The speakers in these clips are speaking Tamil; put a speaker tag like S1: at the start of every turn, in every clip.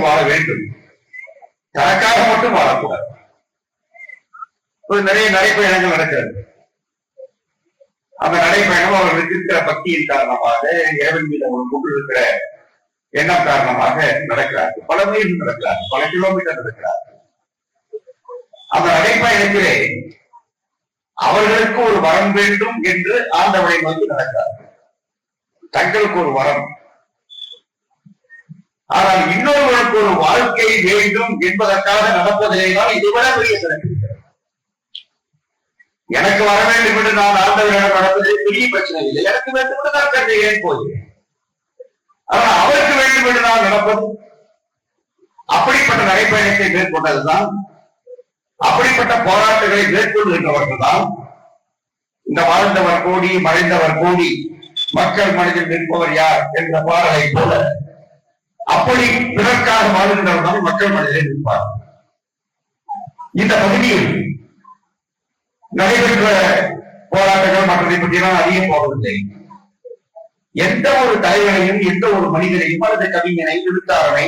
S1: வாழ்க்கை வாழ வேண்டும். தனக்காக மட்டும் வாழக்கூடாது. நிறைய நடைப்பயணங்கள் நடக்கிறது. அந்த நடைப்பயணம் அவர்களுக்கு இருக்கிற பக்தியின் காரணமாக இறைவன் மீது அவர்கள் கொண்டிருக்கிற எண்ணம் காரணமாக நடக்கிறார்கள். பல மைல் நடக்கிறார்கள். பல கிலோமீட்டர் நடக்கிறார்கள். அந்த நடைப்பயணத்திலே அவர்களுக்கு ஒரு வரம் வேண்டும் என்று ஆண்டவனை நோக்கி நடக்கிறார்கள். தங்களுக்கு ஒரு வரம் ஆனால் இன்னொருவனுக்கு ஒரு வாழ்க்கை வேண்டும் என்பதற்காக நடப்பதிலேதான் இதுவிட பெரிய சிறப்பு. எனக்கு வர வேண்டும் என்று நான் ஆண்டவரிடம் நடப்பதே பெரிய பிரச்சனை இல்லை. எனக்கு வேண்டும் என்று நான் கருதை ஏன் போகிறேன் ஆனால் அவருக்கு வேண்டும் என்று நான் நடப்பது அப்படிப்பட்ட நடைப்பயணத்தை மேற்கொண்டதுதான் அப்படிப்பட்ட போராட்டங்களை மேற்கொள்கின்றவர்கள் தான் இந்த வாழ்ந்தவர் கோடி மறைந்தவர் கோடி மக்கள் மனதில் நிற்பவர் யார் என்ற பாடலை போல அப்படி பிறக்காக வாழ்கின்றவர் தான் மக்கள் மனதில் இருப்பார் இந்த பகுதியில் நடைபெற்ற போராட்டங்கள் மற்றதை பற்றி நான் அறிய போவதில்லை. எந்த ஒரு தலைவனையும் எந்த ஒரு மனிதனையும் அல்லது கவிஞனை எழுத்தாளனை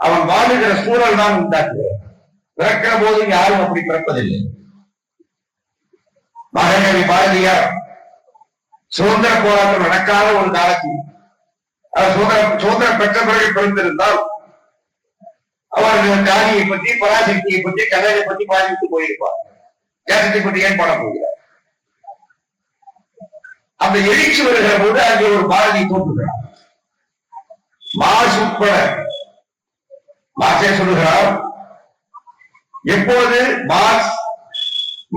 S1: அவன் வாழுகிற சூழல் தான் உண்டாக்குகிறார் பிறக்கிற போது யாரும் அப்படி பிறப்பதில்லை. மகாகவி பாரதியார் சுதந்திர போராட்டம் நடக்காத ஒரு காலத்தில் சுதந்திரம் சுதந்திரம் பெற்ற பிறகு பிறந்திருந்தால் அவர் காளியை பற்றி பராசக்தியை பற்றி கதையை பற்றி பாதித்து போயிருப்பார். தேசத்தை பற்றி ஏன் பண்ண போகிறார்? அந்த எழுச்சி வருகிற போது அங்கே ஒரு பாரதி தோன்றுகிறார். மாஸ் உட்பட மாசே சொல்லுகிறார் எப்போது மாஸ்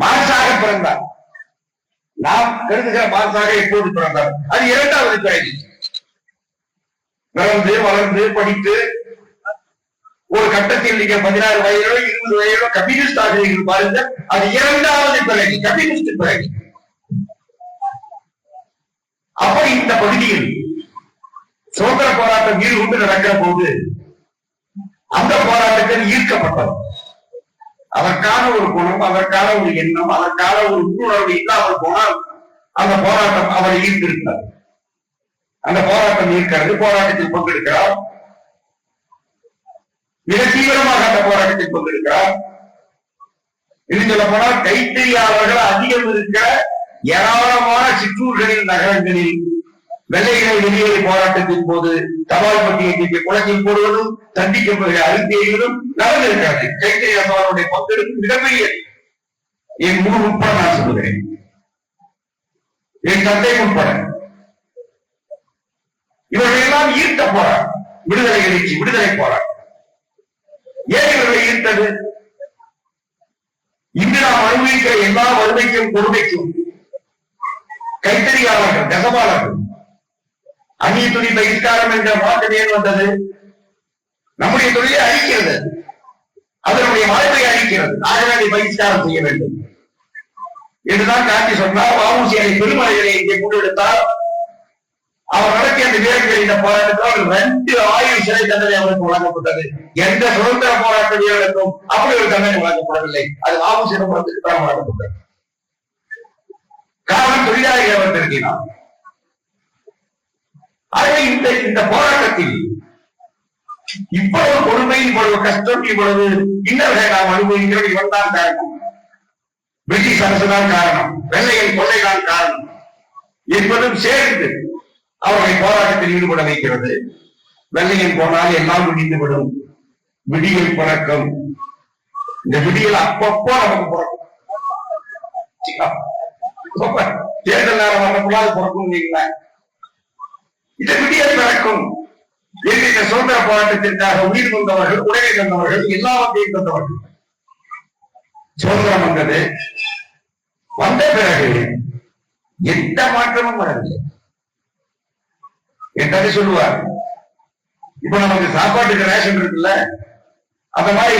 S1: மாசாக பிறந்தார்? நாம் கருதுகிற மாசாக எப்போது பிறந்தார்? அது இரண்டாவது பிறகு வளர்ந்து வளர்ந்து படித்து ஒரு கட்டத்தில் நீங்க பதினாறு வயதோ இருபது வயதோ கம்யூனிஸ்ட் ஆகிறீர்கள் பாருங்க. அது இரண்டாவது பிறகு கம்யூனிஸ்ட் பிறகு. அப்ப இந்த பகுதியில் சுதந்திர போராட்டம் ஈடுகொண்டு நடக்கிற போது அந்த போராட்டத்தில் ஈர்க்கப்பட்டது. அதற்கான ஒரு குணம் அதற்கான ஒரு எண்ணம் அதற்கான ஒரு உள்ளுணர்வு இல்லாமல் போனால் அந்த போராட்டம் அவரை ஈர்த்திருக்கிறார் அந்த போராட்டம் இருக்கிறது போராட்டத்தில் பங்கெடுக்கிறார். மிக தீவிரமாக அந்த போராட்டத்தில் பங்கெடுக்கிறார். இன்னும் சொல்ல போனால் கைத்தறியாளர்கள் அதிகம் இருக்கிற ஏராளமான சிற்றூர்களில் நகரங்களில் வெள்ளைகளை வெளியேறி போராட்டத்தின் போது தபால் பட்டியை குளத்தில் போடுவதும் தண்டிக்கப்படுகிற அறிக்கைகளும் நடந்திருக்கிறது கைத்தறி அம்மாவுடைய பங்கெடுப்பு மிகப்பெரிய. என் முழு உட்பட நான் சொல்லுகிறேன். என் தந்தை உட்பட. இவர்களெல்லாம் ஈர்த்த போராட்டம் விடுதலை எழுச்சி விடுதலை போராட்டம் ஏன் இவர்களை ஈர்த்தது? இன்று நாம் அனுபவிக்கிற எல்லா வறுமைக்கும் கொடுமைக்கும் கைத்தறியாளர்கள் நெசவாளர்கள் அந்நிய துணி பகிஷ்காரம் என்ற மாற்றம் ஏன் வந்தது? நம்முடைய தொழிலை அழிக்கிறது. அதனுடைய வாய்ப்பை அழிக்கிறது. ஆகவே அதை பகிஷ்காரம் செய்ய வேண்டும். என்றுதான் காந்தி சொன்னார். வாவுசி அதை பெருமலைகளை இங்கே கொண்டு எடுத்தார். அவர் நடத்திய அந்த வீரர்கள் இந்த போராட்டத்தால் ரெண்டு ஆயுள் சிறை தண்டனை அவருக்கு வழங்கப்பட்டது. எந்த சுதந்திர போராட்ட வீரர்களுக்கும் அப்படி ஒரு தண்டனை வழங்கப்படவில்லை. அது வாவுசி தான் வழங்கப்பட்டது. காரணம் தொழிலாளிகள் அவர் திருத்தினார் ஆகவே இந்த இந்த போராட்டத்தில் இவ்வளவு கொடுமை இவ்வளவு கஷ்டம் இவ்வளவு இன்னவர்களை நாம் அனுபவிக்கிறோம் இவன் தான் காரணம். பிரிட்டிஷ் அரசு தான் காரணம். வெள்ளையன் கொள்ளைதான் காரணம். என்பதும் சேர்ந்து அவர்களை போராட்டத்தில் ஈடுபட வைக்கிறது. வெள்ளையன் போனால் எல்லாம் விடிந்துவிடும் விடியல் பிறக்கம். இந்த விடியல் அப்பப்போ நமக்கு பிறக்கும். தேர்தல் நேரம் வரக்குள்ளாது பிறக்கும் இந்த விடியல் பிறக்கும். இந்த சுதந்திர போராட்டத்திற்காக உயிர் கொண்டவர்கள் உடலை தந்தவர்கள் எல்லாவற்றையும் தந்தவர்கள். சுதந்திரம் வந்தது. வந்த பிறகு எந்த மாற்றமும் வரவில்லை என் சொல்லுவார் இப்ப நமக்கு சாப்பாட்டுக்கு ரேஷன் இருக்குல்ல? அந்த மாதிரி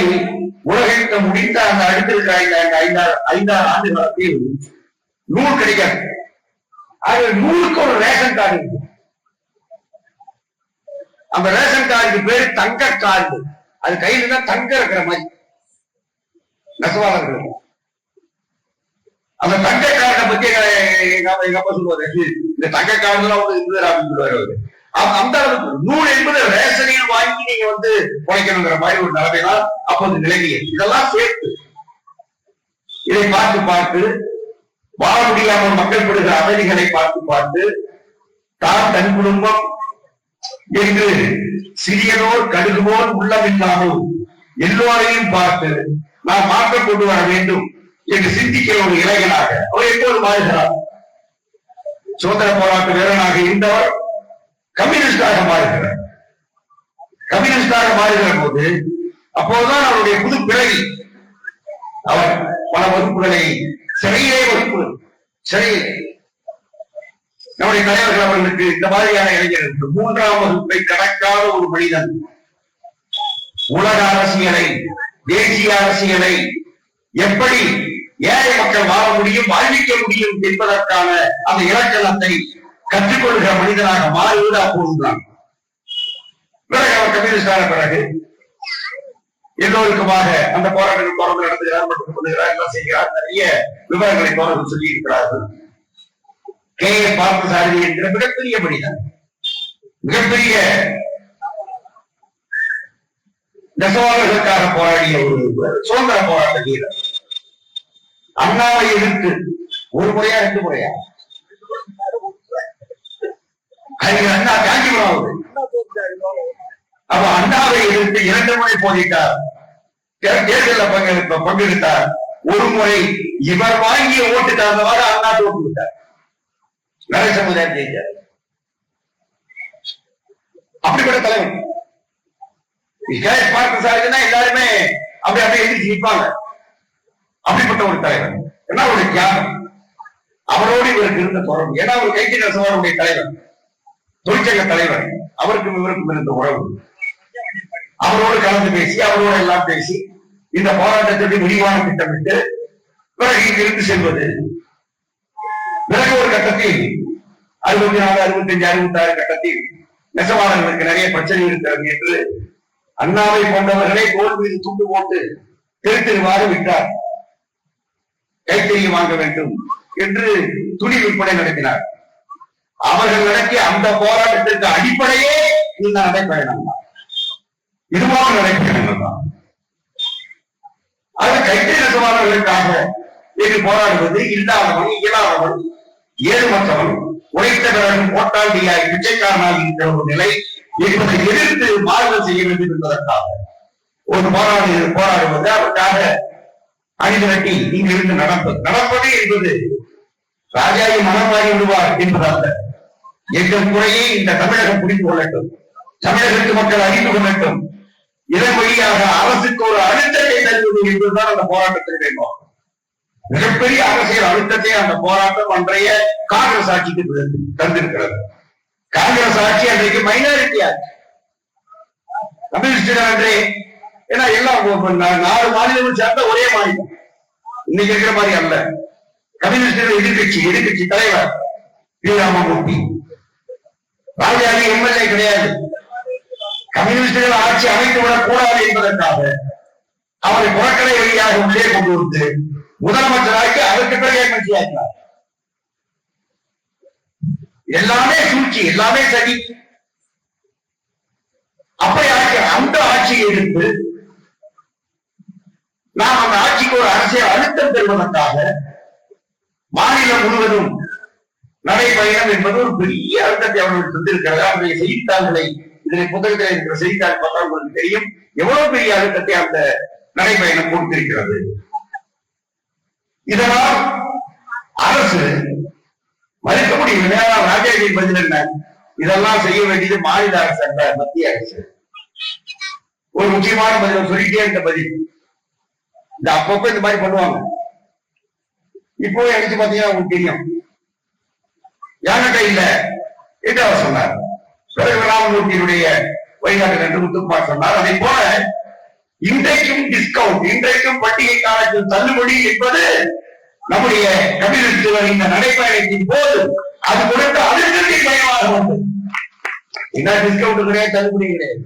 S1: உலகத்தை முடிந்த அந்த அடுத்திருக்கிற ஐந்து ஐந்தாறு ஐந்தாறு ஆண்டு காலத்தில் நூல் கிடைக்காது. ஆக நூலுக்கு ஒரு ரேஷன் கார்டு இருக்கு. அந்த ரேஷன் கார்டுக்கு பேரு தங்க கார்டு அது கையில தான் தங்க இருக்கிற மாதிரி. நெசவாளர்கள். அந்த தங்க கார்டை பத்தி எங்க எங்க அப்பா அப்பா சொல்லுவாரு. இந்த தங்க கார்டுலாம் வந்து இருந்தது அப்படின்னு சொல்லுவாரு அவரு. அந்த அளவுக்கு நூல் என்பது ரேஷனில் வாங்கி நீங்க வந்து உழைக்கணுங்கிற மாதிரி ஒரு நிலைமைதான் அப்போது நிலவியது இதெல்லாம் சேர்த்து இதை பார்த்து பார்த்து வாழ முடியாமல் மக்கள் படுகிற அமைதிகளை பார்த்து பார்த்து தான் தன் குடும்பம் என்று சிறியதோர் கடுகுவோர் உள்ளமில்லாமல் எல்லோரையும் பார்த்து நாம் மாற்றம் கொண்டு வர வேண்டும். என்று சிந்திக்கிற ஒரு இளைஞனாக. அவர் எப்போது மாறுகிறார்? சுதந்திர போராட்ட வீரனாக இருந்தவர் கம்யூனிஸ்டாக மாறுகிறார். கம்யூனிஸ்டாக மாறுகிற போது அப்போதுதான் அவருடைய புது பிறவி அவர் பல வகுப்புகளை சிறையிலே வகுப்பு. சிறையிலே நம்முடைய தலைவர்கள் அவர்களுக்கு இந்த மாதிரியான இளைஞர்கள் மூன்றாம் வகுப்பை கடக்காத ஒரு மனிதன். உலக அரசியலை தேசிய அரசியலை எப்படி வாழ முடியும் வாழ்விக்க முடியும் என்பதற்கான அந்த இலக்கணத்தை கற்றுக்கொள்கிற மனிதனாக மாறுவது அப்போதுதான் பிறகு அவர் கம்யூனிஸ்டான பிறகு எல்லோருக்குமாக அந்த போராட்டங்கள் தொடர்ந்து நடத்துகிறார் மற்றும் பண்ணுகிறார் எல்லாம் செய்கிறார். நிறைய விவரங்களை தொடர்ந்து சொல்லி இருக்கிறார்கள் கே. ஏ. பார்த்தசாரதி என்கிற மிகப்பெரிய மனிதன். மிகப்பெரிய நெசவாளர்களுக்காக போராடிய ஒரு சுதந்திர போராட்ட வீரர். அண்ணாவை எதிர்த்து ஒரு முறையா ரெண்டு முறையா? அண்ணா காஞ்சிபுரம் அப்ப அண்ணாவை எதிர்த்து இரண்டு முறை போதிட்டார் தேர்தலில் பங்கெடுப்ப பங்கெடுத்தார். ஒரு முறை இவர் வாங்கிய ஓட்டு தகுந்தவாறு அண்ணா தோற்று விட்டார். நரை சமுதாயம் ஜெயிச்சார். அப்படிப்பட்ட தலைவர். பார்த்து பார்த்தசாரின்னா எல்லாருமே அப்படி அப்படியே எதிர்த்து நிற்பாங்க அப்படிப்பட்ட ஒரு தலைவர். என்ன ஒரு தியாகம் அவரோடு இவருக்கு இருந்த தொடர்பு. ஏன்னா ஒரு கைத்தி நெசவாருடைய தலைவர். தொழிற்சங்க தலைவர். அவருக்கும் இவருக்கும் இருந்த உறவு. அவரோடு கலந்து பேசி அவரோடு எல்லாம் பேசி இந்த போராட்டத்திற்கு விரிவான திட்டமிட்டு பிறகு இங்கிருந்து செல்வது. பிறகு ஒரு கட்டத்தில் அறுபத்தி நாலு அறுபத்தஞ்சு அறுபத்தி ஆறு கட்டத்தில் நெசவாளர்களுக்கு நிறைய பிரச்சனை இருக்கிறது என்று அண்ணாவை போன்றவர்களை தோல் மீது துண்டு போட்டு திருத்திருவாறு விட்டார். கைத்தறியை வாங்க வேண்டும் என்று துணி விற்பனை நடத்தினார். அவர்கள் நடத்திய அந்த போராட்டத்திற்கு அடிப்படையே இந்த நடைப்பயணம் தான் இதுவாக நடைபயணங்கள் தான் அது கைத்தறி நெசவாளர்களுக்காக என்று போராடுவது இல்லாதவன் இயலாதவன் ஏழுமற்றவன் உழைத்த பிறகு போட்டாண்டியாய் பிச்சைக்காரனாக இருக்கிற ஒரு நிலை என்பதை எதிர்த்து மாறுதல் செய்ய வேண்டும் என்பதற்காக ஒரு போராடி போராடுவது அதற்காக அணிதிரட்டி இங்கிருந்து நடப்பது நடப்பது என்பது ராஜாவை மனமாறி விடுவார் என்பதாக எங்கள் முறையை இந்த தமிழகம் புரிந்து கொள்ளட்டும். தமிழகத்து மக்கள் அறிந்து கொள்ளட்டும். இதன் வழியாக அரசுக்கு ஒரு அழுத்தத்தை தருவது என்பதுதான் அந்த போராட்டத்தினுடைய நோக்கம் மிகப்பெரிய அரசியல் அழுத்தத்தை அந்த போராட்டம் அன்றைய காங்கிரஸ் ஆட்சிக்கு தந்திருக்கிறது. காங்கிரஸ் ஆட்சி அன்றைக்கு மைனாரிட்டி ஆட்சி. கம்யூனிஸ்ட் அன்றே ஏன்னா எல்லாம் நாலு மாநிலங்கள் சேர்ந்த ஒரே மாநிலம் இன்னைக்கு இருக்கிற மாதிரி அல்ல. கம்யூனிஸ்ட் எதிர்கட்சி எதிர்கட்சி தலைவர் பி. ராமமூர்த்தி. ராஜாஜி எம்எல்ஏ கிடையாது. கம்யூனிஸ்டுகள் ஆட்சி அமைத்து விடக் கூடாது என்பதற்காக அவரை புறக்கடை வழியாக உள்ளே கொண்டு வந்து முதலமைச்சராக்கி அதற்கு பிறகு எம்எல்சி ஆக்கினார் எல்லாமே சூழ்ச்சி எல்லாமே சரி அப்படி ஆட்சி அந்த ஆட்சியை எடுத்து நாம் அந்த ஆட்சிக்கு ஒரு அரசியல் அழுத்தம் பெறுவதற்காக மாநிலம் முழுவதும் நடைபயணம் என்பது ஒரு பெரிய அழுத்தத்தை அவர்கள் தந்திருக்கிறது அவருடைய செய்தித்தாள்களை இதனை புத்தகத்தில் இருக்கிற செய்தித்தாள் பார்த்தால் உங்களுக்கு தெரியும். எவ்வளவு பெரிய அழுத்தத்தை அந்த நடைபயணம் கொடுத்திருக்கிறது. இதனால் அரசு மறுக்க முடியும் ராஜாஜி பதில் என்ன? இதெல்லாம் செய்ய வேண்டியது மாநில அரசு அல்ல மத்திய அரசு. ஒரு முக்கியமான பதில் சொல்லிட்டே இருந்த பதில். இந்த அப்பப்ப இந்த மாதிரி பண்ணுவாங்க. இப்போ எனக்கு பாத்தீங்கன்னா உங்களுக்கு தெரியும். யானை இல்ல என்று அவர் சொன்னார். பிறகு ராமமூர்த்தியினுடைய வழிகாட்டு என்று முத்துக்குமார் சொன்னார். அதை போல இன்றைக்கும் டிஸ்கவுண்ட் இன்றைக்கும் பண்டிகை காலத்தில் தள்ளுபடி என்பது நம்முடைய கம்யூனிஸ்டுகள் இந்த நடைபயணத்தின் போது அது கொடுத்த அதிர்ச்சி பயமாக உண்டு என்ன டிஸ்கவுண்ட் கிடையாது தள்ளுபடி கிடையாது.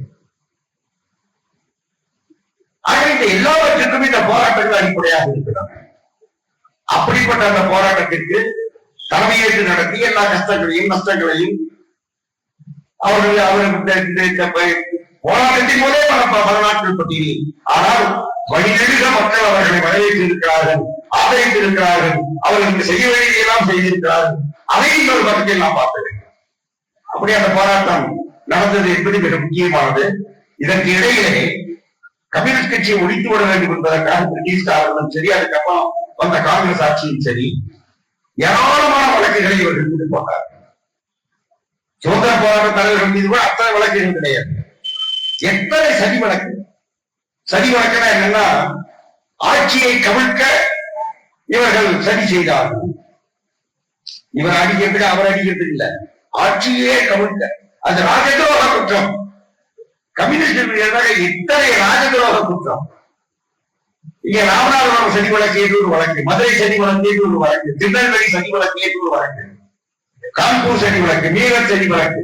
S1: ஆக இந்த எல்லாவற்றிற்கும் இந்த போராட்டங்கள் அடிப்படையாக இருக்கிறாங்க அப்படிப்பட்ட அந்த போராட்டத்திற்கு தலைமையேற்று நடத்தி எல்லா கஷ்டங்களையும் நஷ்டங்களையும் அவர்கள் அவர்கள் போராட்டத்தின் போதே பல பல வரலாற்று பட்டியலில். ஆனால் வழிநெடுக மக்கள் அவர்களை வரவேற்று இருக்கிறார்கள் ஆதரித்து இருக்கிறார்கள் அவர்களுக்கு செய்ய வேண்டியதெல்லாம் செய்திருக்கிறார்கள். அதையும் இன்னொரு பக்கத்தில் நாம் பார்க்க வேண்டும். அப்படி அந்த போராட்டம் நடந்தது என்பது மிக முக்கியமானது. இதற்கு இடையிலே கம்யூனிஸ்ட் கட்சியை ஒழித்து விட வேண்டும் என்பதற்காக பிரிட்டிஷ்காரர்களும் சரி அதுக்கப்புறம் வந்த காங்கிரஸ் ஆட்சியும் சரி ஏராளமான வழக்குகளை இவர்கள் மீது போட்டார். சுதந்திர போராட்ட தலைவர்கள் மீது கூட அத்தனை வழக்குகள் கிடையாது. எத்தனை சதி வழக்கு? சதி வழக்குனா என்னன்னா ஆட்சியை கவிழ்க்க இவர்கள் சதி செய்தார்கள் இவர் அடிக்கிறதுக்கு அவர் அடிக்கிறதுக்கு இல்ல. ஆட்சியே கவிழ்க்க. அது ராஜதுரோக குற்றம். கம்யூனிஸ்ட் எதிராக இத்தனை ராஜதுரோக குற்றம். இங்க ராமநாதபுரம் சதி வழக்கு ஒரு வழக்கு மதுரை சதி வழக்கு ஒரு வழக்கு திருநெல்வேலி சதி வழக்கு ஒரு வழக்கு கான்பூர் சதி வழக்கு மீரட் சதி வழக்கு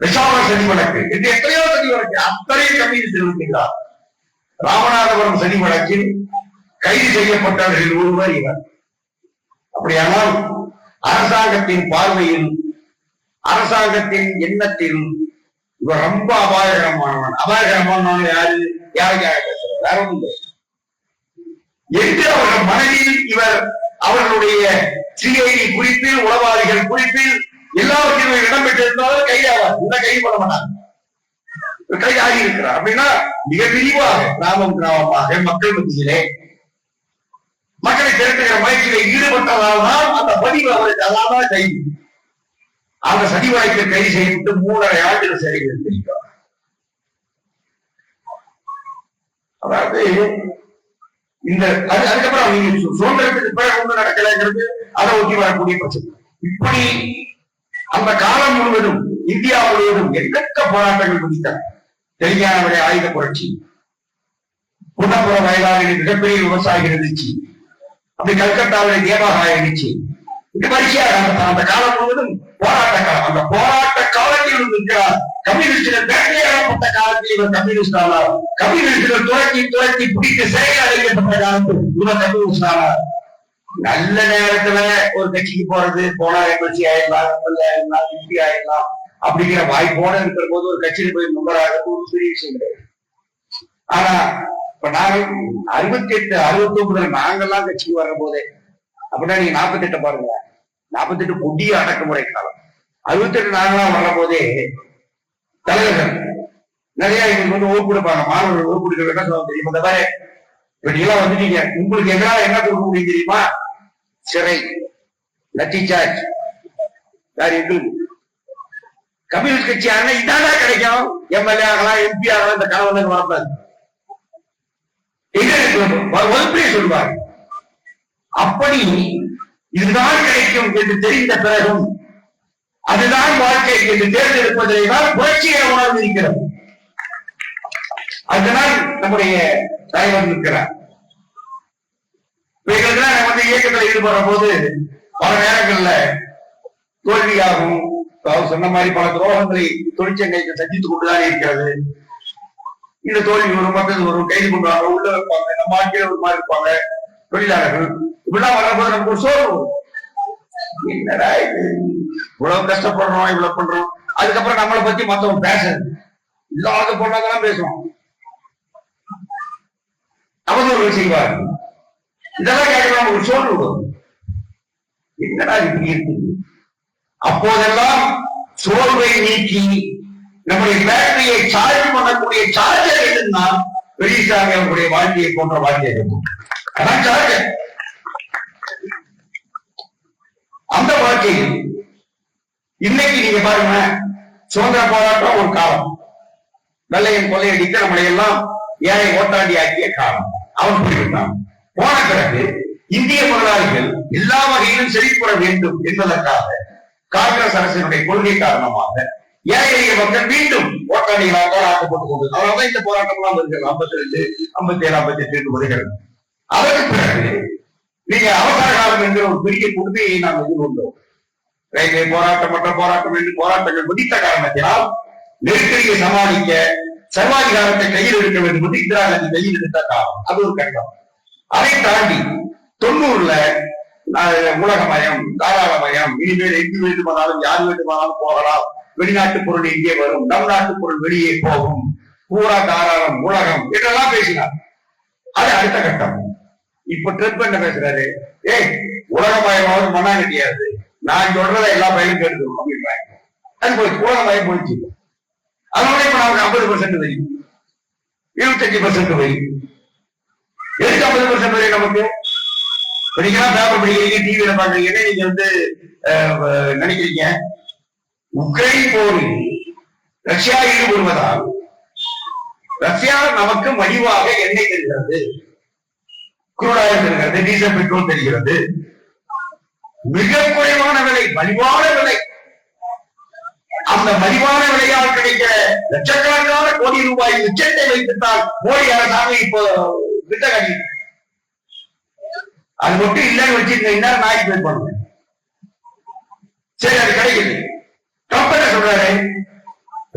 S1: பெஷாவர் சதி வழக்கு என்று எத்தனையோ சதி வழக்கு அத்தனை கம்யூனிஸ்ட் இருக்கிறார் ராமநாதபுரம் சதி வழக்கில் கைது செய்யப்பட்டவர்கள் ஒருவர் இவர். அப்படியானால் அரசாங்கத்தின் பார்வையில் அரசாங்கத்தின் எண்ணத்தில் இவர் ரொம்ப அபாயகரமானவன் அபாயகரமானவன் யாரு யாருக்காக பேசுறது வேற ஒன்றும் இல்லை என்று அவர்கள் மனதில் இவர் அவர்களுடைய சிஐடி குறிப்பில் உளவாளிகள் குறிப்பில் எல்லாவற்றிலும் இடம் கையாவார் இந்த கை பண்ண மாட்டாங்க கையாகி கைதாகி இருக்கிறார் அப்படின்னா மிக விரிவாக கிராமம் கிராமமாக மக்கள் மத்தியிலே மக்களை திரட்டுகிற முயற்சியில் ஈடுபட்டதால் தான் அந்த பதிவு அவருக்கு அதான் தான் கைது அந்த சதி வழக்கில் கைது செய்து மூணரை ஆண்டுகள் சிறையில் அதாவது இந்த அது அதுக்கப்புறம் நீங்க சுதந்திரத்துக்கு பிறகு ஒண்ணு நடக்கலைங்கிறது அதை ஒட்டி வரக்கூடிய பிரச்சனை. இப்படி அந்த காலம் முழுவதும் இந்தியா முழுவதும் எண்ணற்ற போராட்டங்கள் முடித்தார். தெலுங்கானாவுடைய ஆயுத புரட்சி. புன்னப்புற வயலாளின் மிகப்பெரிய விவசாயிகள் இருந்துச்சு. அப்படி கல்கத்தாவுடைய தேவகாய இருந்துச்சு. இந்த வரிசையாக அந்த காலம் முழுவதும் போராட்ட காலம் அந்த போராட்ட காலத்தில் இருக்கிறார் கம்யூனிஸ்டுகள் வேட்டையாடப்பட்ட காலத்தில் இவர் கம்யூனிஸ்ட் ஆனார். கம்யூனிஸ்டுகள் துரத்தி துரத்தி பிடித்து சிறையில் அடைக்கப்பட்ட காலத்தில் இவர் கம்யூனிஸ்ட் ஆனார். நல்ல நேரத்துல ஒரு கட்சிக்கு போறது போனா எம்எல்சி ஆயிடலாம் எம்எல்ஏ ஆயிடலாம் எம்பி ஆயிடலாம் அப்படிங்கிற வாய்ப்போட இருக்கிற போது ஒரு கட்சியில் போய் மெம்பர் ஒரு பெரிய விஷயம் கிடையாது. ஆனா இப்ப நாங்க அறுபத்தி எட்டு அறுபத்தி ஒன்பதுல நாங்கெல்லாம் கட்சிக்கு வர்ற போதே அப்படின்னா நீங்க நாற்பத்தி எட்டு பாருங்க. நாற்பத்தி எட்டு கொடிய அடக்குமுறை காலம். அறுபத்தி எட்டு நாங்களாம் வர்ற போதே தலைவர்கள். நிறைய எங்களுக்கு வந்து ஓட்டு கொடுப்பாங்க. மாணவர்கள் ஓட்டு கொடுக்க வேண்டாம் சொல்ல தெரியும்? இந்த மாதிரி இப்படி எல்லாம் வந்துட்டீங்க. உங்களுக்கு எங்களால என்ன கொடுக்க முடியும் தெரியுமா? சிறை. லட்டி சார்ஜ் வேற எங்களுக்கு கம்யூனிஸ்ட் கட்சி ஆனா இதான் கிடைக்கும்? எம்எல்ஏ ஆகலாம் எம்பி ஆகலாம் இந்த கனவு வரப்படாது ஒதுப்பே சொல்வார் அப்படி இதுதான் கிடைக்கும் என்று தெரிந்த பிறகும் அதுதான் வாழ்க்கை என்று தேர்ந்தெடுப்பதிலே தான் புரட்சிகர உணர்வு இருக்கிறது அதனால் நம்முடைய தலைவர் இருக்கிறார் இவைகளுக்கெல்லாம் நம்ம வந்து இயக்கத்தில் ஈடுபடுற போது பல நேரங்கள்ல தோல்வியாகும் அவர் சொன்ன மாதிரி பல துரோகங்களை தொழிற்சங்கங்கள் சந்தித்துக் கொண்டுதான் இருக்கிறது. இந்த தோல்வி வரும் மற்றது வரும் கைது பண்ணுவாங்க உள்ள வைப்பாங்க நம்ம ஆட்சியில ஒரு மாதிரி இருப்பாங்க. தொழிலாளர்கள். இப்படிலாம் வரும்போது நமக்கு ஒரு சோர்வு என்னடா இது? இவ்வளவு கஷ்டப்படுறோம் இவ்வளவு பண்றோம். அதுக்கப்புறம் நம்மளை பத்தி மத்தவங்க பேசுறது. இல்லாத பொண்ணாதான் பேசுவோம் அவதூறுகள் செய்வார் இதெல்லாம் கேட்கலாம் ஒரு சோர்வு என்னடா இப்படி இருக்குது? அப்போதெல்லாம் சோர்வை நீக்கி நம்முடைய பேட்டரியை சார்ஜ் பண்ணக்கூடிய சார்ஜர் எதுன்னா பெரியசாமி அவருடைய வாழ்க்கையை போன்ற வாழ்க்கை இருக்கும் அந்த வாழ்க்கையில் இன்னைக்கு நீங்க பாருங்க சுதந்திர போராட்டம் ஒரு காலம். வெள்ளையன் கொள்ளையடித்து நம்மளை எல்லாம் ஏழை ஓட்டாண்டி ஆக்கிய காலம். அவன் போயிருந்தான் போன பிறகு இந்திய முதலாளிகள் எல்லா வகையிலும் செழிப்புற வேண்டும் என்பதற்காக காங்கிரஸ் அரசினுடைய கொள்கை காரணமாக ஏழை எளிய மக்கள் மீண்டும் ஓட்டாளிகளாக ஆக்கப்பட்டுக் கொண்டு அதனாலதான் இந்த போராட்டம் எல்லாம் வருகிறது. ஐம்பத்தி ரெண்டு ஐம்பத்தி ஏழு ஐம்பத்தி எட்டு வருகிறது. அதற்கு பிறகு நீங்க அவசர காலம் என்கிற ஒரு பெரிய கொடுமையை நாம் எதிர்கொண்டோம். ரயில்வே போராட்டம் மற்ற போராட்டம் என்று போராட்டங்கள் முடித்த காரணத்தினால் நெருக்கடியை சமாளிக்க சர்வாதிகாரத்தை கையில் எடுக்க வேண்டும் என்று இந்திரா காந்தி கையில் எடுத்த காலம். அது ஒரு கட்டம். அதை தாண்டி தொண்ணூறுல அஹ், உலகமயம் தாராளமயம் இனிமேல் எங்கு வேண்டுமானாலும் யார் வேண்டுமானாலும் போகலாம். வெளிநாட்டு பொருள் இங்கே வரும் நம் நாட்டு பொருள் வெளியே போகும். பூரா தாராளம் உலகம் என்றெல்லாம் பேசினார். அது அடுத்த கட்டம். இப்ப ட்ரிப் என்ன பேசுறாரு. ஏய் உலகமயமாவது கிடையாது நான் சொல்றத எல்லா பயிலும் கேட்டுக்கணும் அப்படின்றாங்க. அது போய் உலகமயம் போயிடுச்சு. அதனால இப்ப நமக்கு ஐம்பது பர்சன்ட் வரி இருபத்தஞ்சு பர்சன்ட் வரி எதுக்கு ஐம்பது பர்சன்ட் வரி நமக்கு? படிக்கலாம் பேப்பர் படிக்கிறீங்க டிவியில பாக்குறீங்கன்னு நீங்க வந்து அஹ், நினைக்கிறீங்க? உக்ரைன் போரில் ரஷ்யா ஈடுபடுவதால் ரஷ்யா நமக்கு மலிவாக எண்ணெய் தருகிறது. குரூடாயில் டீசல் பெட்ரோல் தெரிகிறது. மிக குறைவான விலை மலிவான விலை. அந்த மலிவான விலையால் கிடைக்கிற லட்சக்கணக்கான கோடி ரூபாய் மிச்சத்தை வைத்துத்தான் மோடி அரசாங்கம் இப்போ திட்ட கட்டி அது மட்டும் இல்லைன்னு வச்சிருந்தீங்கன்னா நாய்க்கு போய் பண்ணுங்க சரி அது கிடைக்குது ட்ரம்ப் என்ன சொல்றாரு?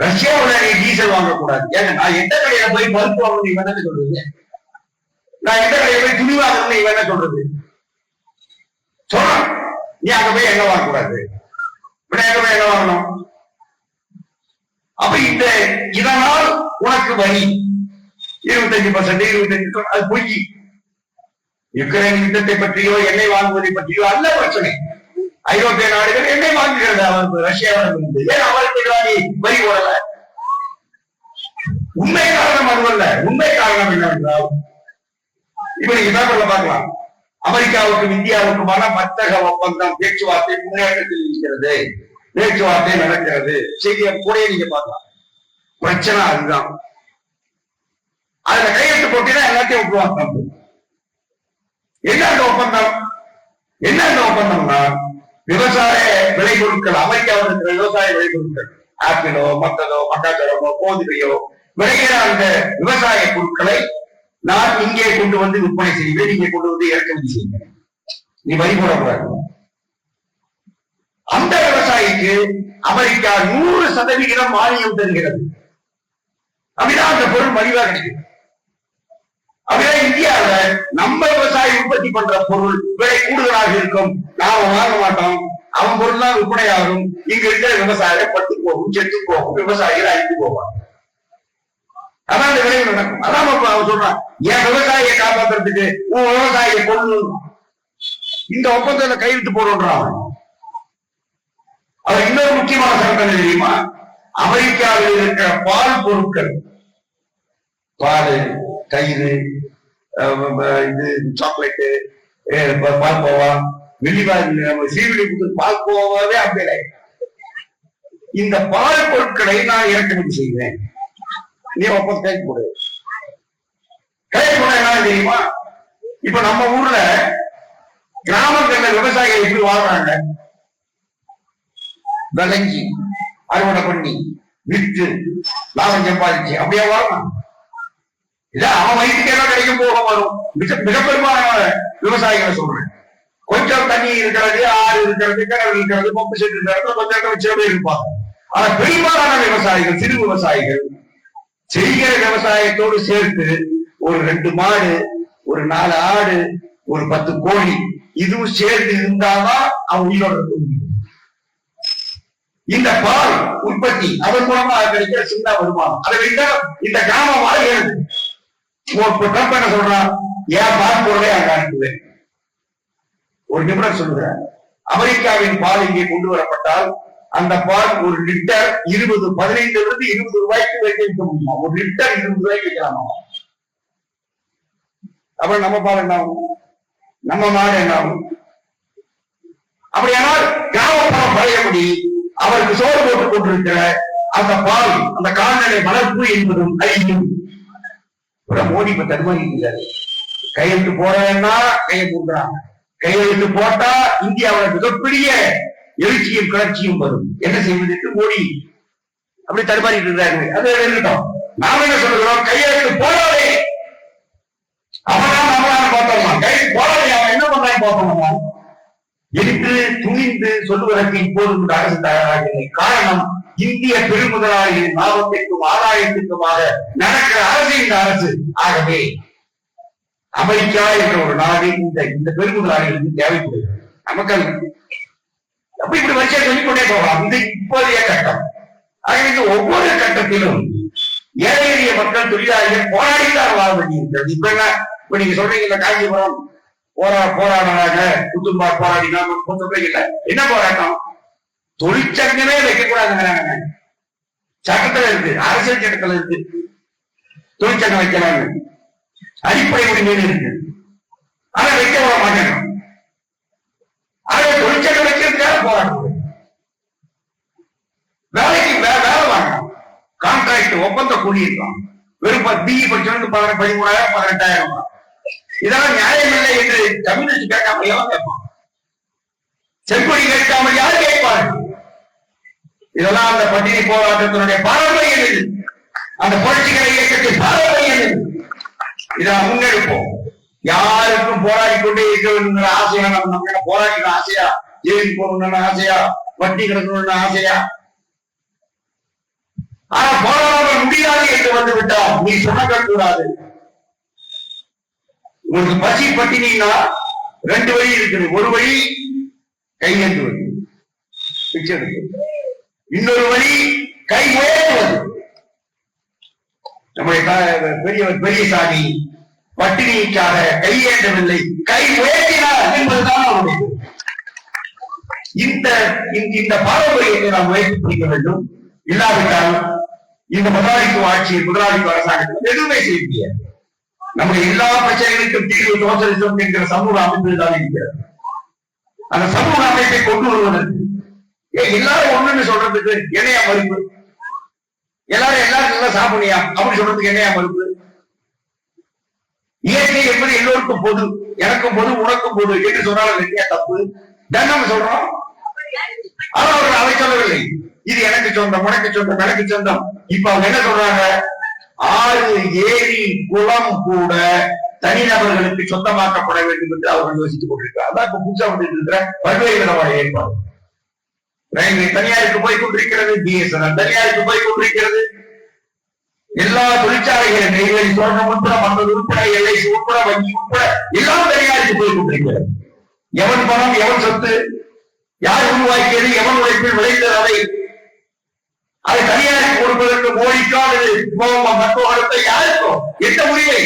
S1: ரஷ்யாவுல டீசல் வாங்கக்கூடாது. ஏங்க நான் எந்த கடையில போய் பருப்பு வாங்கணும் நீ என்ன சொல்றது நான் எந்த கடையை போய் துணி வாங்கணும்னு இவன் என்ன சொல்றது? சொல்றேன் நீ அங்க போய் எங்க வாங்கக்கூடாது? இப்படி எங்க போய் எங்க வாங்கணும்? அப்ப இந்த இதனால் உனக்கு வரி இருபத்தஞ்சு பர்சன்ட் இருபத்தஞ்சு அது பொய். யுக்ரைன் யுத்தத்தை பற்றியோ எண்ணெய் வாங்குவதை பற்றியோ அல்ல பிரச்சனை. ஐரோப்பிய நாடுகள் எண்ணெய் வாங்குகிறது. அவர் ரஷ்யாவிடமிருந்து ஏன் அவருக்கு எதிராக நீ வரி போடல? உண்மை காரணம் அதுவல்ல உண்மை காரணம் என்னவென்றால் இப்ப நீங்க பேப்பர்ல பாக்கலாம் அமெரிக்காவுக்கும் இந்தியாவுக்குமான வர்த்தக ஒப்பந்தம் பேச்சுவார்த்தை முன்னேற்றத்தில் இருக்கிறது. பேச்சுவார்த்தை நடக்கிறது. செய்தியை கூட நீங்க பார்க்கலாம். பிரச்சனை அதுதான். அதுல கையெழுத்து போட்டீங்கன்னா எல்லாத்தையும் விட்டுருவாங்க என்ன அந்த ஒப்பந்தம்? என்ன அந்த ஒப்பந்தம்னா விவசாய விளைபொருட்கள் அமெரிக்காவில் இருக்கிற விவசாய விளைபொருட்கள் ஆப்பிளோ மத்ததோ மக்காச்சோளமோ கோதுமையோ விளைகிற அந்த விவசாய பொருட்களை நான் இங்கே கொண்டு வந்து விற்பனை செய்வேன் இங்கே கொண்டு வந்து இறக்குமதி செய்வேன். நீ வரி போடக்கூடாது. அந்த விவசாயிக்கு அமெரிக்கா நூறு சதவிகிதம் மானியம் தருகிறது. அப்படிதான் அந்த பொருள் மலிவா கிடைக்குது. அப்படியே இந்தியாவுல நம்ம விவசாயி உற்பத்தி பண்ற பொருள் விலை கூடுதலாக இருக்கும். நாம வாங்க மாட்டோம். அவன் பொருள் தான் விற்பனை ஆகும் இங்க இருக்கிற விவசாயிகள் பட்டு போகும் செத்து போகும் விவசாயிகள் அழிந்து போவாங்க. அதான் அந்த விளைவு நடக்கும். அதான் இப்ப அவன் சொல்றான் என் விவசாயியை காப்பாத்துறதுக்கு உன் விவசாயியை கொண்டு இந்த ஒப்பந்தத்துல கைவிட்டு போடுன்றான் அவர். இன்னொரு முக்கியமான சட்டம் தெரியுமா? அமெரிக்காவில் இருக்கிற பால் பொருட்கள். பால் தயிர் இது சாக்லேட்டு பால் கோவா வெள்ளிவாய் நம்ம சீவிலி கொடுத்து பால் கோவாவே அப்படியே இந்த பால் பொருட்களை நான் இறக்குமதி செய்வேன். நீ ஒப்பந்தம் கை போடு. கை போட என்ன தெரியுமா? இப்ப நம்ம ஊர்ல கிராமங்கள்ல விவசாயிகள் எப்படி வாழ்றாங்க? விளைஞ்சி அறுவடை பண்ணி விற்று லாபம் சம்பாதிச்சு அப்படியே வாழலாம். இல்ல அவன் வயிற்றுக்கு எல்லாம் கிடைக்கும் போக வரும். மிக மிக பெரும்பாலான விவசாயிகளை சொல்றேன். கொஞ்சம் தண்ணி இருக்கிறது ஆறு இருக்கிறது கிணறு இருக்கிறது பம்பு செட் இருக்கிறது கொஞ்சம் இடம் வச்சே இருப்பாங்க. ஆனா பெரும்பாலான விவசாயிகள் சிறு விவசாயிகள் செய்கிற விவசாயத்தோடு சேர்த்து ஒரு ரெண்டு மாடு ஒரு நாலு ஆடு ஒரு பத்து கோழி இதுவும் சேர்ந்து இருந்தாதான் அவன் உயிரோட இருக்க முடியும். இந்த பால் உற்பத்தி அதன் மூலமா கிடைக்கிற சின்ன வருமானம். அதை விட்டா இந்த கிராமம் வாழ்கிறது ட்ரம்ப் என்ன சொல்றான் ஏன் பால் பொருளை அங்க அனுப்புவேன் ஒரு நிமிடம் சொல்லுகிறேன் அமெரிக்காவின் பால் இங்கே கொண்டு வரப்பட்டால் அந்த பால் ஒரு லிட்டர் இருபது பதினைந்துல இருந்து இருபது ரூபாய்க்கு வைக்க விற்க முடியுமா? ஒரு லிட்டர் இருபது ரூபாய்க்கு விற்கலாமா? அப்புறம் நம்ம பால் என்ன ஆகும்? நம்ம மாடு என்ன ஆகும்? அப்படியானால் கிராமப்புறம் பழையபடி அவருக்கு சோறு போட்டுக் கொண்டிருக்கிற அந்த பால் அந்த கால்நடை வளர்ப்பு என்பதும் அழியும் மோடி இப்ப தர்மம் கையெழுத்து போறேன்னா கையை போடுறாங்க. கையெழுத்து போட்டா இந்தியாவோட மிகப்பெரிய எழுச்சியும் கிளர்ச்சியும் வரும். என்ன செய்வதற்கு மோடி அப்படி தடுமாறிட்டு இருக்காரு அது இருக்கட்டும் நாம என்ன சொல்லுகிறோம்? கையெழுத்து போடாதே. அவன் நம்மளால பார்த்தோமா? கை போடாதே. அவன் என்ன பண்றாங்க பார்த்தோமா? என்று துணிந்து சொல்லுவதற்கு இப்போது இந்த அரசு தயாராகவில்லை. காரணம் இந்திய பெருமுதலாளிகளின் லாபத்திற்கும் ஆதாயத்திற்குமாக நடக்கிற அரசு இந்த அரசு. ஆகவே அமெரிக்கா என்ற ஒரு நாடு இந்த இந்த பெருமுதலாளிகளுக்கு தேவைப்படுகிறது. நமக்கு அப்படி இப்படி வரிசையை சொல்லிக் கொண்டே போகலாம். இந்த இப்போதைய கட்டம். ஆக ஒவ்வொரு கட்டத்திலும் ஏழை எளிய மக்கள் தொழிலாளிகள் போராடித்தான் வாழ வேண்டியிருக்கிறது. இப்ப என்ன? இப்ப நீங்க சொல்றீங்க இந்த காஞ்சிபுரம் போரா போராடினாங்க குத்தும்பா போராடினாங்க சொல்றீங்க இல்ல. என்ன போராட்டம்? தொழிற்சங்கமே வைக்கக்கூடாதுங்கிறாங்க சட்டத்துல இருக்கு அரசியல் சட்டத்துல இருக்கு. தொழிற்சங்கம் வைக்கிறாங்க அடிப்படை உரிமையில இருக்கு. ஆனா வைக்க விட மாட்டாங்க. ஆனா தொழிற்சங்க வைக்கிறதுக்காக போராட்டம் வேலைக்கு வேற வேலை வாங்கணும் கான்ட்ராக்ட் ஒப்பந்த கூலி இருக்கலாம் வெறும் பிஇ படிச்சவனுக்கு பதிமூணாயிரம் பதினெட்டாயிரம் இதெல்லாம் நியாயம் இல்லை என்று கம்யூனிஸ்ட் கேட்காம எவன் கேட்பான்? செங்கொடி கேட்காமல் யார் கேட்பாரு இதெல்லாம் அந்த பட்டினி போராட்டத்தினுடைய பாரம்பரியம் இது அந்த புரட்சிகர இயக்கத்தின் பாரம்பரியம் இது இதை முன்னெடுப்போம். யாருக்கும் போராடி கொண்டே இருக்க வேண்டுங்கிற ஆசையா? நம்ம நம்ம என்ன ஆசையா? ஜெயிலுக்கு போகணும்னு ஆசையா? வட்டி கிடக்கணும்னு ஆசையா? ஆனா போராட முடியாது என்று வந்து விட்டா நீ சுணக்க கூடாது உங்களுக்கு பசி பட்டினீங்கன்னா ரெண்டு வழி இருக்குது. ஒரு வழி கையெழுந்து வழி. பிச்சை இன்னொரு வழி கை உயர்த்துவது. நம்முடைய பெரிய பெரிய சாமி வட்டினிக்காக கையேண்டவில்லை கை உயர்த்தினார் என்பதுதான் அவருடைய இந்த இந்த- பாரம்பரியத்தை நாம் முயற்சி பிடிக்க வேண்டும். இல்லாவிட்டால் இந்த முதலாளித்துவ ஆட்சி முதலாளித்துவ அரசாங்கத்தில் எதுவுமே செய்ய முடியாது. நம்முடைய எல்லா பிரச்சனைகளுக்கும் தீர்வு சோசலிசம் என்கிற சமூக அமைப்பு தான் இருக்கிறது. அந்த சமூக அமைப்பை கொண்டு வருவதற்கு எல்லாரும் ஒண்ணுன்னு சொல்றதுக்கு என்னையா மறுப்பு? எல்லாரும் எல்லாரும் நல்லா சாப்பிடுறியா அப்படி சொல்றதுக்கு என்னையா மறுப்பு? இயற்கை என்பது எல்லோருக்கும் பொது எனக்கும் பொது உனக்கும் பொது என்று சொன்னாலும் அது என்ன தப்பு? தண்டம் சொல்றோம். ஆனா அவர்கள் அதை சொல்லவில்லை. இது எனக்கு சொந்தம் உனக்கு சொந்தம் எனக்கு சொந்தம். இப்ப அவங்க என்ன சொல்றாங்க? ஆறு ஏரி குளம் கூட தனிநபர்களுக்கு சொந்தமாக்கப்பட வேண்டும் என்று அவர்கள் யோசித்துக் கொண்டிருக்கிறார். அதான் இப்ப புதுசா வந்துட்டு இருக்கிற பல்வேறு விதமான ஏற்பாடு. ரயில்வே தனியாருக்கு போய் கொண்டிருக்கிறது பிஎஸ்என்எல் தனியாருக்கு போய் கொண்டிருக்கிறது எல்லா தொழிற்சாலைகளும் நெய்வேலி சுரங்கம் உட்பட மற்றது உட்பட எல்ஐசி உட்பட வங்கி உட்பட எல்லாம் தனியாருக்கு போய் கொண்டிருக்கிறது எவன் பணம் எவன் சொத்து யார் உருவாக்கியது எவன் உழைப்பில் விளைந்தது அதை அதை தனியாருக்கு கொடுப்பதற்கு மோடிக்கோ அல்லது மற்றவர்களுக்கு யாருக்கும் எந்த உரிமை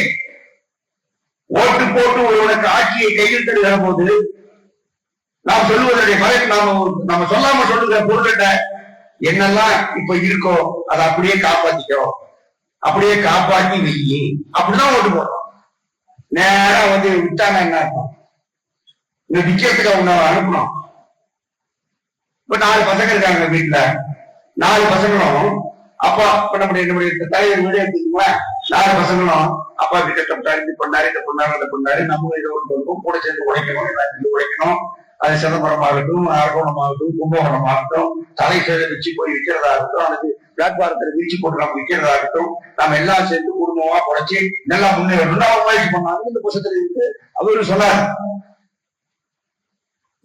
S1: ஓட்டு போட்டு ஒருவனுக்கு ஆட்சியை கையில் தருகிற போது நாம் சொல்லுவதனுடைய மறை நாம நம்ம சொல்லாம சொல்லுகிற பொருள்கிட்ட என்னெல்லாம் இப்ப இருக்கோ அதை அப்படியே காப்பாற்றிக்கிறோம் அப்படியே காப்பாற்றி வெய்யி அப்படிதான் ஓட்டு போடுறோம் நேரா வந்து விட்டாங்க என்ன இருக்கும் இந்த விக்கிறதுக்கு அவங்க அனுப்பணும். இப்ப நாலு பசங்க இருக்காங்க வீட்டுல. நாலு பசங்களும். அப்பா இப்ப நம்முடைய நம்முடைய தலைவர் வீடு எடுத்துக்கோங்களேன் நாலு பசங்களும். அப்பா கிட்ட கஷ்டப்பட்டாரு இது பண்ணாரு இதை பண்ணாரு அதை பண்ணாரு. நம்ம இதை ஒன்று பண்ணுவோம் கூட சேர்ந்து உழைக்கணும் எல்லாத்தையும் சேர்ந்து உழைக்கணும். அது சிதம்பரம் ஆகட்டும் அரகோணம் ஆகட்டும் கும்பகோணம் ஆகட்டும் தலை சேத வச்சு போய் விற்கிறதா இருக்கட்டும் அதுக்கு பிளாட்பாரத்துல வீச்சு போட்டு நம்ம விற்கிறதா இருக்கட்டும் நாம எல்லாம் சேர்ந்து குடும்பமா குறைச்சி நல்லா முன்னேறணும் அவர் முயற்சி பண்ணாங்க. இந்த புஷத்துல இருந்து அவரு சொன்னார்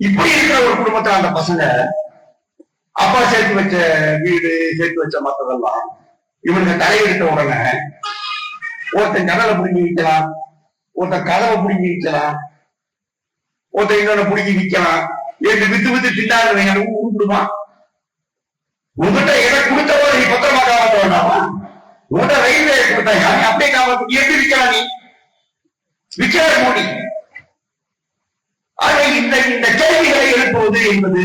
S1: இப்படி இருக்கிற ஒரு குடும்பத்துல அந்த பசங்க அப்பா சேர்த்து வச்ச வீடு சேர்த்து வச்ச மத்ததெல்லாம் இவனுக்கு தலையெடுத்த உடனே ஒருத்தன் ஜன்னலை பிடிங்கி விற்கலாம் ஒருத்தன் கதவை பிடிங்கி விற்கலாம் ஒருத்தன் இன்னொன்னு பிடிங்கி விற்கலாம் என்று வித்து வித்து திண்டாங்க உருப்பிடுமா உங்ககிட்ட எதை காப்பாற்ற வேண்டாமா ரயில்வே கொடுத்தாங்க அப்படியே எப்படி விற்கலாம் நீ? விற்கிற மோடி. ஆக இந்த இந்த கேள்விகளை எழுப்புவது என்பது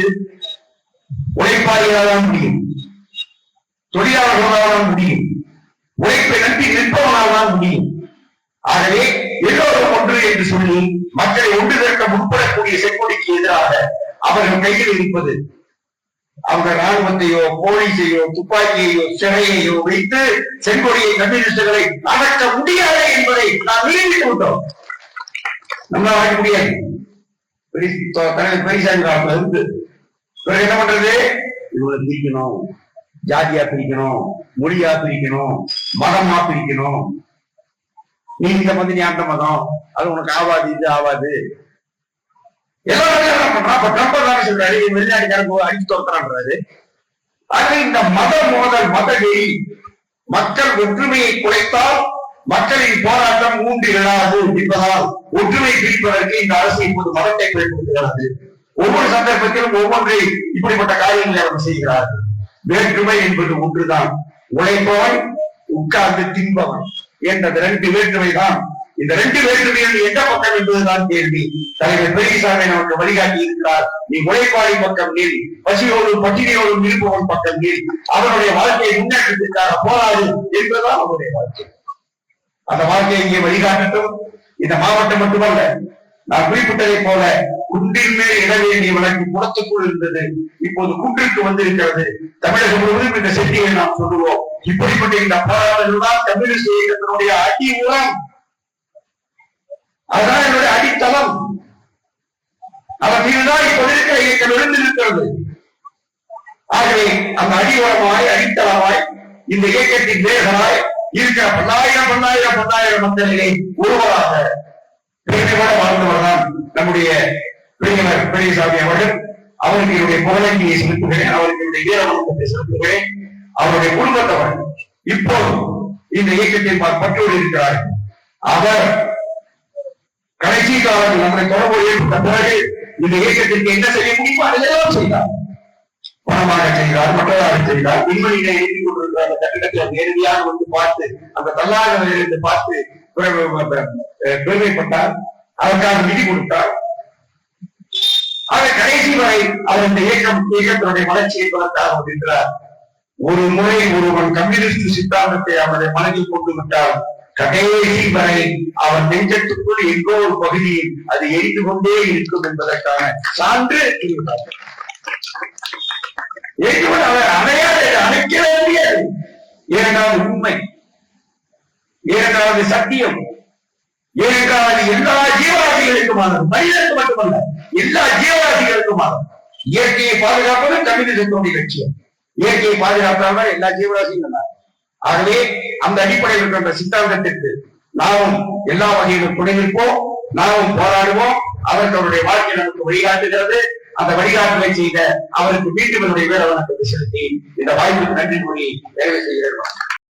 S1: உழைப்பாளிகளால் முடியும். தொழிலாளர்களால் முடியும். உழைப்பை நம்பி நிற்பவனால் தான் முடியும். ஆகவே எல்லோரும் ஒன்று என்று சொல்லி மக்களை ஒன்று திரட்ட முற்படக்கூடிய செங்கொடிக்கு எதிராக அவர்கள் கையில் இருப்பது அவங்க ராணுவத்தையோ போலீஸையோ துப்பாக்கியையோ சிறையையோ வைத்து செங்கொடியை கம்யூனிஸ்டுகளை அடக்க முடியாது என்பதை நாம் நிரூபித்து விட்டோம் நம்மளால் அடக்க முடியாது. தலைவர் பெரியசாமி காலத்துல இருந்து என்ன பண்றது? இவங்களை பிரிக்கணும். ஜாதியா பிரிக்கணும். மொழியா பிரிக்கணும். மதமா பிரிக்கணும். நீ இந்த மதம் நீ அந்த மதம். அது உனக்கு ஆவாது இது ஆவாது எல்லாரும் அப்ப ட்ரம்ப் தானே சொல்றாரு வெளிநாட்டுக்காரங்க அடிச்சு துரத்துறான்றாரு ஆக இந்த மத மோதல் மத வெறி மக்கள் ஒற்றுமையை குறைத்தால் மக்களின் போராட்டம் ஊன்றி விழாது என்பதால் ஒற்றுமை பிரிப்பதற்கு இந்த அரசு இப்போது மதத்தை பயன்படுத்துகிறது ஒவ்வொரு சந்தர்ப்பத்திலும் ஒவ்வொன்றை இப்படிப்பட்ட காரியங்களை அவர் செய்கிறார் வேற்றுமை என்பது ஒன்றுதான் உழைப்பவன் உட்கார்ந்து தின்பவன் என்ற ரெண்டு வேற்றுமை தான் இந்த ரெண்டு வேற்றுமையில் எந்த பக்கம் என்பதுதான் கேள்வி. தலைவர் பெரியசாமி நமக்கு வழிகாட்டி இருக்கிறார் நீ உழைப்பாளி பக்கம் நீர் பசியோடும் பட்டினியோடும் இருப்பவன் பக்கம் நீர் அவனுடைய வாழ்க்கையை முன்னேற்றத்திற்காக போராடு என்பதுதான் அவனுடைய வாழ்க்கை. அந்த வாழ்க்கையை இங்கே வழிகாட்டட்டும். இந்த மாவட்டம் மட்டுமல்ல நான் குறிப்பிட்டதை போல குன்றின் மேல் இட வேண்டிய வழக்கு குளத்துக்குள் இருந்தது. இப்போது குன்றிற்கு வந்திருக்கிறது. தமிழகம் முழுவதும் இந்த செய்தியை நாம் சொல்லுவோம். இப்படிப்பட்ட இந்த போராட்டங்கள் தான் தமிழிசை இயக்கத்தினுடைய அடி உரம் அதுதான் என்னுடைய அடித்தளம். அவற்றில்தான் மீதுதான் இப்போது இருக்கிற இயக்கம் எழுந்திருக்கிறது ஆகவே அந்த அடிவரமாய் அடித்தளமாய் இந்த இயக்கத்தின் வேகமாய் இருக்கிற பல்லாயிரம் பல்லாயிரம் பல்லாயிரம் மக்களிலே ஒருவராக பெருமையோட வாழ்ந்தவர் தான் நம்முடைய பெரியவர் பெரியசாமி அவர்கள். அவருக்கு என்னுடைய புகழங்கியை செலுத்துகிறேன் அவருக்கு என்னுடைய வீரவணக்கத்தை செலுத்துகிறேன். அவருடைய குடும்பத்தவர் இப்போது இந்த இயக்கத்தை பற்றோடு இருக்கிறார். அவர் கடைசி காலத்தில் நம்மை தொடர்பு ஏற்பட்ட பிறகு இந்த இயக்கத்திற்கு என்ன செய்ய முடியுமோ அதையெல்லாம் செய்தார். பணமாக செய்தார் மற்றதாக செய்தார் விண்வெளியில எழுதி கொண்டிருக்கிற அந்த கட்டிடத்தை நேரடியாக வந்து பார்த்து அந்த தள்ளாக இருந்து பார்த்து பெருமைப்பட்டார். அதற்காக நிதி கொடுத்தார். ஆக கடைசி வரை அவர் இந்த இயக்கம் இயக்கத்தினுடைய வளர்ச்சியை வளர்த்தார் அப்படின்றார் ஒரு முறை ஒருவன் கம்யூனிஸ்ட் சித்தாந்தத்தை அவருடைய மனதில் கொண்டு விட்டால் கடைசி வரை அவன் நெஞ்சத்துக்குள் எங்கோ ஒரு பகுதியில் அது எரிந்து கொண்டே இருக்கும் என்பதற்கான சான்று இருக்கிறார். அவர் அணையாது அணைக்கவே முடியாது ஏனென்றால் உண்மை. ஏனென்றால் அது சத்தியம். ஏனென்றால் அது எல்லா ஜீவராசிகளுக்குமானது மனிதனுக்கு மட்டுமல்ல எல்லா ஜீவராசிகளுக்குமானது இயற்கையை பாதுகாப்பது கம்யூனிசத்தினுடைய லட்சியம். இயற்கையை பாதுகாத்தால்தான் எல்லா ஜீவராசியும் நல்லா ஆகவே அந்த அடிப்படையில் இருக்கின்ற சித்தாந்தத்திற்கு நாமும் எல்லா வகையிலும் துணை நிற்போம் நாமும் போராடுவோம். அவர்களுடைய அவருடைய வாழ்க்கை நமக்கு வழிகாட்டுகிறது. அந்த வழிகாட்டுதலை செய்த அவருக்கு மீண்டும் என்னுடைய வீர வணக்கத்தை செலுத்தி இந்த வாய்ப்புக்கு நன்றி கூறி நிறைவு செய்கிறேன்.